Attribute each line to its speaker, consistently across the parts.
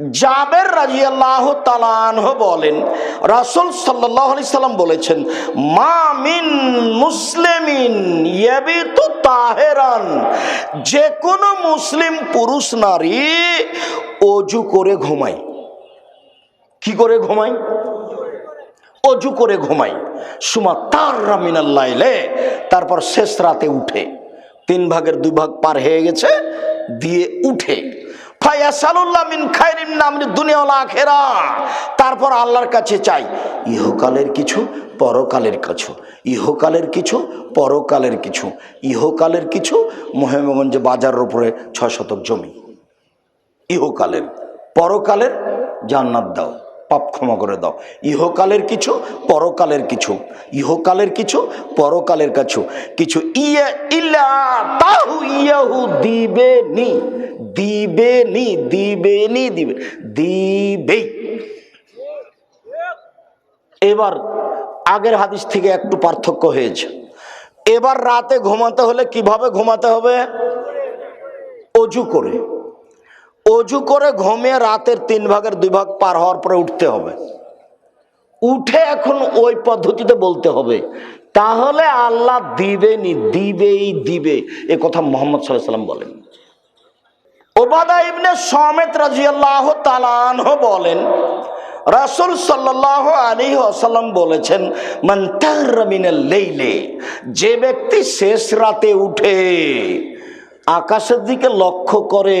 Speaker 1: জাবের রাজিয়াল্লাহ তালানহ বলেন, রাসুল সাল্লাহ সাল্লাম বলেছেন, মা মিন মুসলিমিন ইয়াবিতু তাহেরান। যে কোনো মুসলিম পুরুষ নারী অজু করে ঘুমায়। কি করে ঘুমায়? অজু করে ঘুমাই সুমা তার রামিনাল্লাইলে তারপর শেষ রাতে উঠে। তিন ভাগের দুই ভাগ পার হয়ে গেছে, দিয়ে উঠে। তারপর আল্লাহর কাছে চাই, ইহকালের কিছু, পরকালের কিছু। ইহকালের কিছু, পরকালের কিছু। ইহকালের কিছু, মহেমগঞ্জ বাজারের উপরে ছয় শতক জমি। ইহকালের, পরকালের জান্নাত দাও, পাপ ক্ষমা করে দাও। ইহকালের কিছু, পরকালের কিছু। ইহকালের কিছু, পরকালের কিছু। কিছু ইয়া ইল্লা তাহু ইয়াহু দিবে নি দিবে নি দিবে নি, দিবে, দিবেই। এবার আগের হাদিস থেকে একটু পার্থক্য হয়েছে। এবার রাতে ঘুমাতে হলে কীভাবে ঘুমাতে হবে? অজু করে। অজু করে ঘুমিয়ে রাতের তিন ভাগের দুই ভাগ পার হওয়ার পরে উঠতে হবে। উঠে এখন ওই পদ্ধতিতে বলতে হবে, তাহলে আল্লাহ দিবেনি দিবেই দিবে। এ কথা মোহাম্মদ সাল্লাহ সাল্লাম বলেন। ওবাদা ইবনে সমেত রাজিয়াল্লাহ তালানহ বলেন, রাসুল সাল্লাহ আলী আসাল্লাম বলেছেন মন্তারমিনের লেইলে যে ব্যক্তি শেষ রাতে উঠে আকাশের দিকে লক্ষ্য করে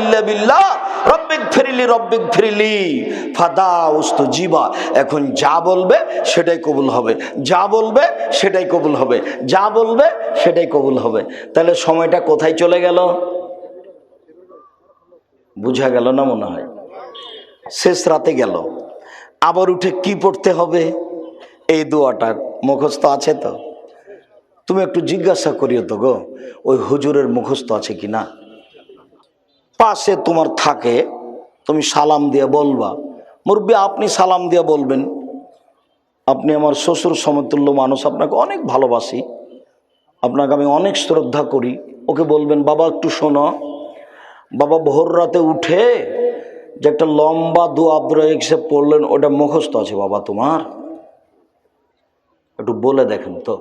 Speaker 1: ইল্লা ফাদা উস্তুজিবা এখন যা বলবে সেটাই কবুল হবে। যা বলবে সেটাই কবুল হবে। যা বলবে সেটাই কবুল হবে। তাহলে সময়টা কোথায় চলে গেল? বুঝা গেল না মনে হয়? শেষ রাতে গেল। আবার উঠে কি পড়তে হবে? এই দোয়াটা মুখস্থ আছে তো? তুমি একটু জিজ্ঞাসা করিও তো গো, ওই হুজুরের মুখস্থ আছে কি না পাশে তোমার থাকে, তুমি সালাম দিয়ে বলবা। মুরব্বী, আপনি সালাম দিয়ে বলবেন। আপনি আমার শ্বশুর সমতুল্য মানুষ, আপনাকে অনেক ভালোবাসি। আপনাকে আমি অনেক শ্রদ্ধা করি। ওকে বলবেন, বাবা, একটু শোনো। বাবা, ভোর রাতে উঠে যে একটা লম্বা দু আব্দুর সে পড়লেন, ওটা মুখস্থ আছে বাবা তোমার? একটু বলে দেখেন তো।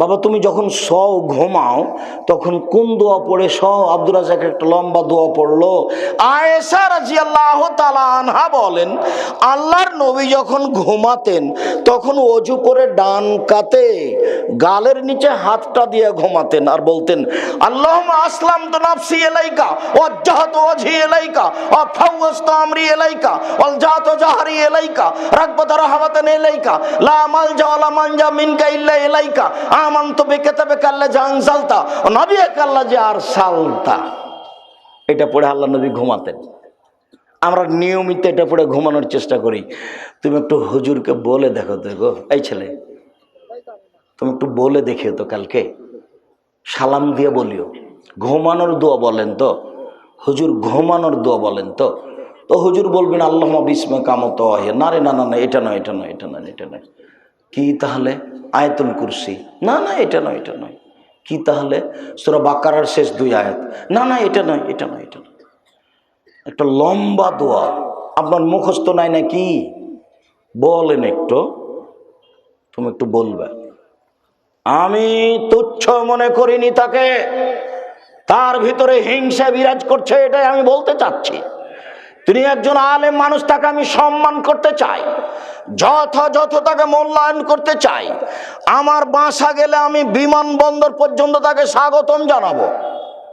Speaker 1: বাবা, তুমি যখন স ঘুমাও, তখন কোন দোয়া পড়ে? স আব্দুল রাজাক একটা লম্বা দোয়া পড়ল। আয়েশা রাজি আল্লাহ আনহা বলেন, আল্লাহর নবী যখন ঘুমাতেন, তখন অজু করে ডান কাতে গালের নিচে হাতটা দিয়ে ঘুমাতেন আর বলতেন আল্লাহ আসলাম তো নাফসি এলাইকা ওয়াজ্জাহাত ওয়াজহি এলাইকা ফাওয়াজতু আমরি এলাইকা ওয়াল জাহাতু জাহরি এলাইকা রাগবাত রাহমাতান এলাইকা লা মালজা ওয়ালা মানজা মিনকা ইল্লা এলাইকা আর সালতা। এটা আল্লাহ আমরা নিয়মিত এটা পড়ে ঘুমানোর চেষ্টা করি। তুমি একটু হুজুরকে বলে দেখো তো গো, এই ছেলে। তুমি একটু বলে দেখিও তো কালকে। সালাম দিয়ে বলিও। ঘুমানোর দোয়া বলেন তো। হুজুর ঘুমানোর দোয়া বলেন তো। তো হুজুর বলবেন আল্লাহ বিসমে কামত না রে, না না না, এটা নয় এটা নয় এটা নয় এটা নয়। কি তাহলে আয়তুল কুরসি? না না, এটা নয় এটা নয়। কি তাহলে? সুরা বাকারার শেষ দুই আয়াত। না না, এটা নয় এটা নয় এটা নয়। একটা লম্বা দোয়া। আপনার মুখস্থ নাই না কি বলেন একটু। তুমি একটু বলবে। আমি তুচ্ছ মনে করিনি তাকে। তার ভিতরে হিংসা বিরাজ করছে, এটাই আমি বলতে চাচ্ছি। তিনি একজন আলেম মানুষ, তাকে আমি সম্মান করতে চাই। যথাযথ তাকে মূল্যায়ন করতে চাই। আমার বাসা গেলে আমি বিমানবন্দর পর্যন্ত তাকে স্বাগতম জানাব।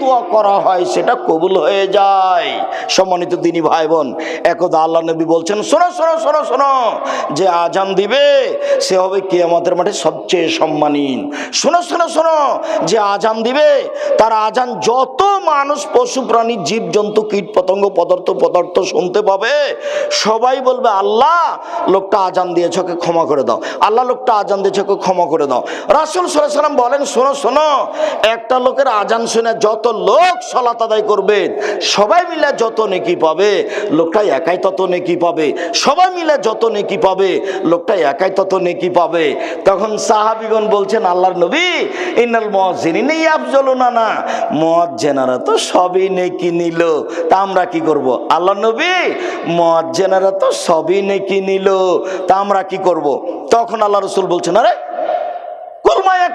Speaker 1: দোয়া করা হয়, সেটা কবুল হয়ে যায়। সম্মানিত দিনী ভাই বোন একদা আল্লাহ নবী বলছেন, শোনো শোনো শোনো শোনো, যে আজান দিবে, সে হবে কে আমাদের মাঠে সবচেয়ে সম্মানীন শোনো শোনো শোনো, যে আজান দিবে, তার আজান যত মানুষ, পশু, প্রাণী জীব জন্তু কীট পতঙ্গ, পদার্থ পদার্থ শুনতে পাবে, সবাই বলবে, আল্লাহ, লোকটা আজান দিয়েছে, ওকে ক্ষমা করে দাও। আল্লাহ, লোকটা আজান দিয়েছে, ওকে ক্ষমা করে দাও। রাসুল সাল্লাম বলেন, শোনো শোনো, একটা লোকের আজান শুনে যত লোক সলাত আদায় করবে, সবাই মিলে যত নেকি পাবে, লোকটা একাই তত নেকি পাবে, সবাই মিলে যত নেকি পাবে, লোকটা একাই তত নেকি পাবে। তখন সাহাবিগণ বলছেন, আল্লাহর নবী ইনাল মহাজিনী আফজল না। না মহাজেনারা তো সবই নেকি নিল। তা আমরা কি করব? আল্লাহ নবী মহাজেনারা তো সবই নেকি নিল। তা আমরা কি করব? তখন আল্লাহ রসুল বলছেন, আরে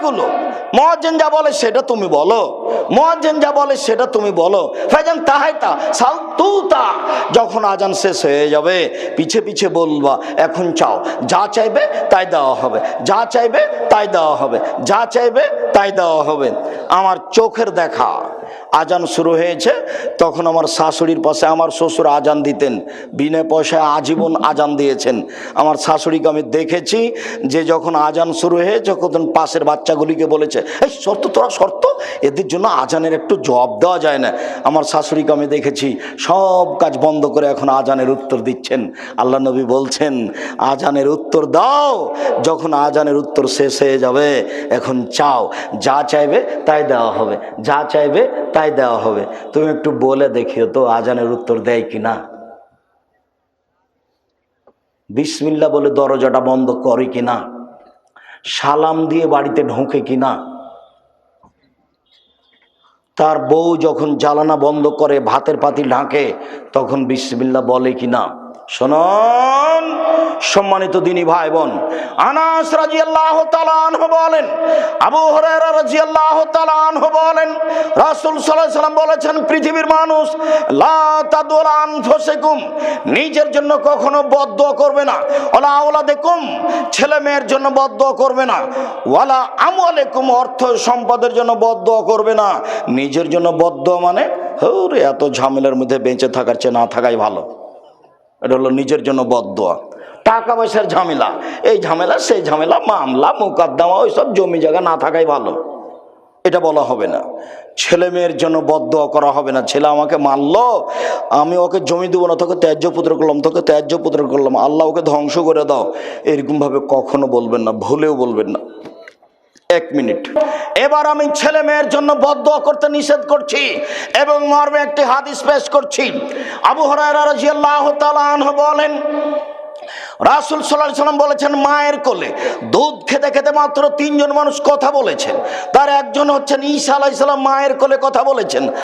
Speaker 1: কুলো মহাজেন যা বলে সেটা তুমি বলো। মহাজেন যা বলে সেটা তুমি বলো। ফেজান তাহাই তা সাল তু তা যখন আজান শেষ হয়ে যাবে, পিছে পিছে বলবা, এখন চাও, যা চাইবে তাই দেওয়া হবে, যা চাইবে তাই দেওয়া হবে, যা চাইবে তাই দেওয়া হবে। আমার চোখের দেখা। আজান শুরু হয়েছে, তখন আমার শাশুড়ির পাশে আমার শ্বশুর আজান দিতেন। বিনা পয়সায় আজীবন আজান দিয়েছেন। আমার শাশুড়িকে আমি দেখেছি যে যখন আজান শুরু হয়েছে, তখন পাশের বাচ্চাগুলিকে বলেছে, এই শর্ত, তোরা শর্ত? এদের জন্য আজানের একটু জবাব দেওয়া যায় না। আমার শাশুড়িকে আমি দেখেছি, সব কাজ বন্ধ করে এখন আজানের উত্তর দিচ্ছেন। আল্লাহ নবী বলছেন, আজানের উত্তর দাও, যখন আজানের উত্তর শেষ হয়ে যাবে, এখন চাও। যা চাইবে তাই দেওয়া হবে। যা চাইবে তাই দেওয়া হবে। তুমি একটু বলে দেখিও তো আজানের উত্তর দেয় কি না বিসমিল্লা বলে দরজাটা বন্ধ করে কি না সালাম দিয়ে বাড়িতে ঢোকে কি না তার বউ যখন জ্বালানা বন্ধ করে ভাতের পাতি ঢাকে, তখন বিসমিল্লা বলে কি না শোনন। সম্মানিত দিনী ভাই বোন আনাস রাজি আল্লাহ বলেন, আবু হরেরা রাজি আল্লাহ বলেন, রাসুল সাল্লাহ সাল্লাম বলেছেন, পৃথিবীর মানুষ লা তাদুলান ফসেকুম নিজের জন্য কখনো বদ্ধ করবে না। ওলা আওলা দেখুম ছেলে মেয়ের জন্য বদ্ধ করবে না। ওয়ালা আমলেকুম অর্থ সম্পদের জন্য বদ্ধ করবে না। নিজের জন্য বদ্ধ মানে এত ঝামেলার মধ্যে বেঁচে থাকার চেয়ে না থাকাই ভালো। এটা হলো নিজের জন্য বদোয়া টাকা পয়সার ঝামেলা। এই ঝামেলা, সেই ঝামেলা, মামলা, মোকদ্দমা, ওইসব জমি জায়গা না থাকাই ভালো। এটা বলা হবে না। ছেলে মেয়ের জন্য বদোয়া করা হবে না। ছেলে আমাকে মারলো, আমি ওকে জমি দেবো না, তোকে ত্যায্য পুত্র করলাম, তোকে ত্যায্য পুত্র করলাম। আল্লাহ ওকে ধ্বংস করে দাও। এরকমভাবে কখনো বলবেন না, ভুলেও বলবেন না। এক মিনিট। এবার আমি ছেলে মেয়ের জন্য বদ্ধ করতে নিষেধ করছি এবং মর্মে একটি হাদিস পেশ করছি। আবু হরাইরা রাজিয়াল্লাহ বলেন রাসুল সাল্লাহ সাল্লাম বলেছেন, মায়ের কোলে দুধ খেতে খেতে মাত্র তিনজন মানুষ কথা বলেছেন। তার একজন হচ্ছেন ঈসা আলাইসাল্লাম মায়ের কোলে কথা বলেছেন।